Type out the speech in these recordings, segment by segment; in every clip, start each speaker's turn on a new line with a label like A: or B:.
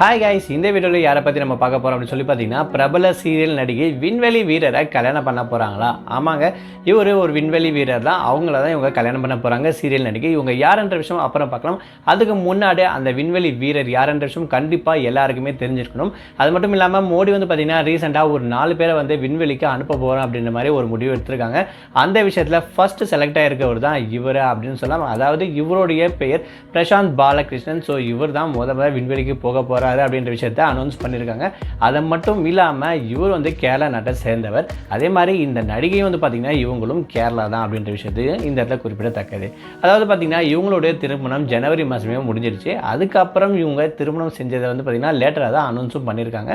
A: Hi guys இந்த வீடியோவில் யாரை பற்றி நம்ம பார்க்க போகிறோம் அப்படின்னு சொல்லி பார்த்தீங்கன்னா பிரபல சீரியல் நடிகை விண்வெளி வீரரை கல்யாணம் பண்ண போகிறாங்களா ஆமாங்க இவர் ஒரு விண்வெளி வீரர் தான். அவங்கள தான் இவங்க கல்யாணம் பண்ண போகிறாங்க சீரியல் நடிகை. இவங்க யாருன்ற விஷயம் அப்புறம் பார்க்கலாம். அதுக்கு முன்னாடி அந்த விண்வெளி வீரர் யாருன்ற விஷயம் கண்டிப்பாக எல்லாருக்குமே தெரிஞ்சிருக்கணும். அது மட்டும் இல்லாமல் மோடி வந்து பார்த்தீங்கன்னா ரீசெண்டாக ஒரு நாலு பேரை வந்து விண்வெளிக்கு அனுப்ப போகிறோம் அப்படின்ற மாதிரி ஒரு முடிவு எடுத்திருக்காங்க. அந்த விஷயத்தில் ஃபஸ்ட்டு செலக்ட் ஆகிருக்கவர் தான் இவர் அப்படின்னு சொல்லலாம் அதாவது இவருடைய பெயர் பிரசாந்த் பாலகிருஷ்ணன். ஸோ இவர் தான் முதல்ல விண்வெளிக்கு போக போகிறார் அப்படின்ற விஷயத்த அனௌன்ஸ் பண்ணியிருக்காங்க அதை மட்டும் இல்லாமல் இவர் வந்து கேரளா நாட்டை சேர்ந்தவர். அதே மாதிரி இந்த நடிகை வந்து பார்த்திங்கன்னா இவங்களும் கேரளா தான் அப்படின்ற விஷயத்து இந்த இடத்துல குறிப்பிடத்தக்கது. அதாவது பார்த்திங்கன்னா இவங்களுடைய திருமணம் ஜனவரி மாதமே முடிஞ்சிருச்சு. அதுக்கப்புறம் இவங்க திருமணம் செஞ்சதை வந்து பார்த்திங்கன்னா லேட்டராக தான் அனௌன்ஸும் பண்ணியிருக்காங்க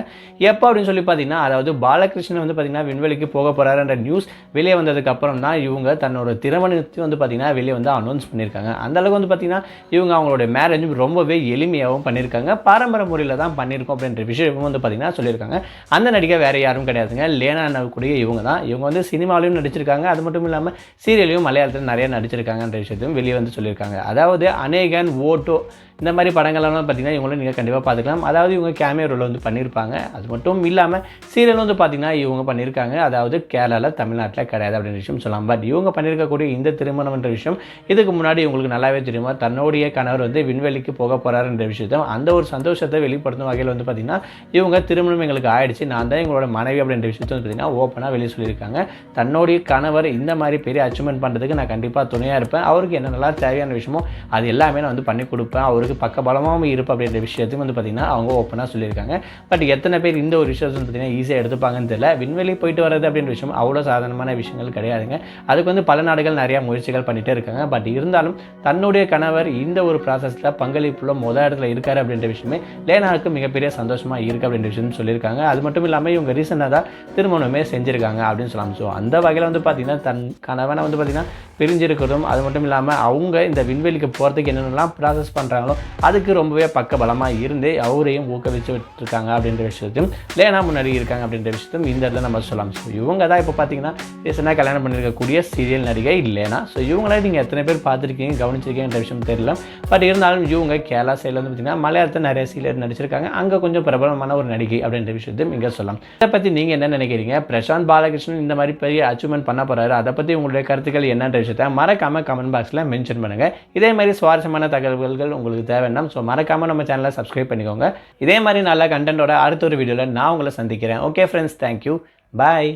A: எப்போ அப்படின்னு சொல்லி பார்த்தீங்கன்னா அதாவது பாலகிருஷ்ணன் வந்து பார்த்திங்கன்னா விண்வெளிக்கு போக போகிறாருன்ற நியூஸ் வெளியே வந்ததுக்கப்புறம் தான் இவங்க தன்னோட திருமணத்தை வந்து பார்த்திங்கன்னா வெளியே வந்து அனௌன்ஸ் பண்ணியிருக்காங்க அந்த அளவுக்கு வந்து பார்த்திங்கன்னா இவங்க அவங்களோட மேரேஜும் ரொம்பவே எளிமையாகவும் பண்ணியிருக்காங்க பாரம்பரிய முறை ஸ்டோரியில் தான் பண்ணியிருக்கோம் அப்படின்ற விஷயமும் வந்து பார்த்திங்கன்னா சொல்லியிருக்காங்க. அந்த நடிகை வேறு யாரும் கிடையாதுங்க. லேனா கூடிய இவங்க தான். இவங்க வந்து சினிமாலையும் நடிச்சிருக்காங்க. அது மட்டும் இல்லாமல் சீரியலையும் மலையாளத்தில் நிறைய நடிச்சிருக்காங்கன்ற விஷயத்தையும் வெளியே வந்து சொல்லியிருக்காங்க. அதாவது அநேகன் ஓட்டோ இந்த மாதிரி படங்கள்லாம் பார்த்திங்கன்னா இவங்களும் நீங்கள் கண்டிப்பாக பார்த்துக்கலாம் அதாவது இவங்க கேமியோ ரோல் வந்து பண்ணியிருப்பாங்க. அது மட்டும் இல்லாமல் சீரியல் வந்து பார்த்திங்கன்னா இவங்க பண்ணியிருக்காங்க. அதாவது கேரளாவில் தமிழ்நாட்டில் கிடையாது அப்படின்ற விஷயம் சொல்லலாம். பட் இவங்க பண்ணியிருக்கக்கூடிய இந்த திருமணம்ன்ற விஷயம் இதுக்கு முன்னாடி இவங்களுக்கு நல்லாவே தெரியுமா? தன்னுடைய கணவர் வந்து விண்வெளிக்கு போக போகிறாருன்ற விஷயத்தையும் அந்த ஒரு சந்தோஷத்தை வெளிப்படுத்தும் வகையில் வந்து பார்த்திங்கன்னா இவங்க திருமணம் எங்களுக்கு ஆயிடுச்சு. நான் தான் எங்களோட மனைவி அப்படின்ற விஷயத்தை வந்து பார்த்திங்கன்னா ஓப்பனாக வெளியே சொல்லியிருக்காங்க. தன்னுடைய கணவர் இந்த மாதிரி பெரிய அச்சீவ்மெண்ட் பண்ணுறதுக்கு நான் கண்டிப்பாக துணையாக இருப்பேன். அவருக்கு என்னென்னலாம் தேவையான விஷயமோ அது எல்லாமே நான் வந்து பண்ணி கொடுப்பேன். அவருக்கு பக்கபலமாகவும் இருப்பேன் அப்படின்ற விஷயத்தையும் வந்து பார்த்திங்கன்னா அவங்க ஓப்பனாக சொல்லியிருக்காங்க. பட் எத்தனை பேர் இந்த ஒரு விஷயத்தை வந்து பார்த்திங்கன்னா ஈஸியாக எடுத்துப்பாங்கன்னு தெரியல. விண்வெளி போயிட்டு வர்றது அப்படின்ற விஷயம் அவ்வளோ சாதாரணமான விஷயங்கள் கிடையாதுங்க. அதுக்கு வந்து பல நாடுகள் நிறையா முயற்சிகள் பண்ணிகிட்டே இருக்காங்க. பட் இருந்தாலும் தன்னுடைய கணவர் இந்த ஒரு ப்ராசஸில் பங்களிப்புள்ள மொதல் இடத்துல இருக்கார் அப்படின்ற விஷயமே ஏனாவுக்கு மிகப்பெரிய சந்தோஷமாக இருக்குது அப்படின்ற விஷயம் சொல்லியிருக்காங்க. அது மட்டும் இல்லாமல் இவங்க ரீசெண்டாக தான் திருமணமே செஞ்சுருக்காங்க அப்படின்னு சொல்லலாம். ஸோ அந்த வகையில் வந்து பார்த்திங்கன்னா தன் கணவனை வந்து பார்த்திங்கன்னா பிரிஞ்சிருக்கிறதும் அது மட்டும் இல்லாமல் அவங்க இந்த விண்வெளிக்கு போகிறதுக்கு என்னென்னலாம் ப்ராசஸ் பண்ணுறாங்களோ அதுக்கு ரொம்பவே பக்க பலமாக இருந்து அவரையும் ஊக்குவிச்சு விட்டுருக்காங்க அப்படின்ற விஷயத்தையும் லேனா முன்னாடி இருக்காங்க அப்படின்ற விஷயத்தையும் இந்த இடத்துல நம்ம சொல்லலாம். ஸோ இவங்க தான் இப்போ பார்த்தீங்கன்னா ரீசெண்டாக கல்யாணம் பண்ணியிருக்கக்கூடிய சீரியல் நடிகை இல்லைனா ஸோ இவங்கள நீங்கள் எத்தனை பேர் பார்த்துருக்கீங்க கவனிச்சிருக்கீங்கன்ற விஷயம் தெரியல. பட் இருந்தாலும் இவங்க கேரளா சைடில் வந்து பார்த்தீங்கன்னா மலையாளத்தில் நிறைய சீரியல் நடிச்சிருக்காங்க. அங்கே கொஞ்சம் பிரபலமான ஒரு நடிகை அப்படின்ற விஷயத்தையும் இங்கே சொல்லலாம். இதை பற்றி நீங்கள் என்ன நினைக்கிறீங்க? பிரசாந்த் பாலகிருஷ்ணன் இந்த மாதிரி பெரிய அச்சீவ்மெண்ட் பண்ண போகிறாரு அதை பற்றி உங்களுடைய கருத்துக்கள் என்னன்ற விஷயத்தை மறக்காமல் கமெண்ட் பாக்ஸில் மென்ஷன் பண்ணுங்கள் இதே மாதிரி சுவாரஸ்யமான தகவல்கள் உங்களுக்கு தேவைன்னா ஸோ மறக்காமல் நம்ம சேனலை சப்ஸ்கிரைப் பண்ணிக்கோங்க. இதே மாதிரி நல்ல கண்டென்ட்டோட அடுத்த ஒரு வீடியோவில் நான் உங்களை சந்திக்கிறேன். Okay friends thank you bye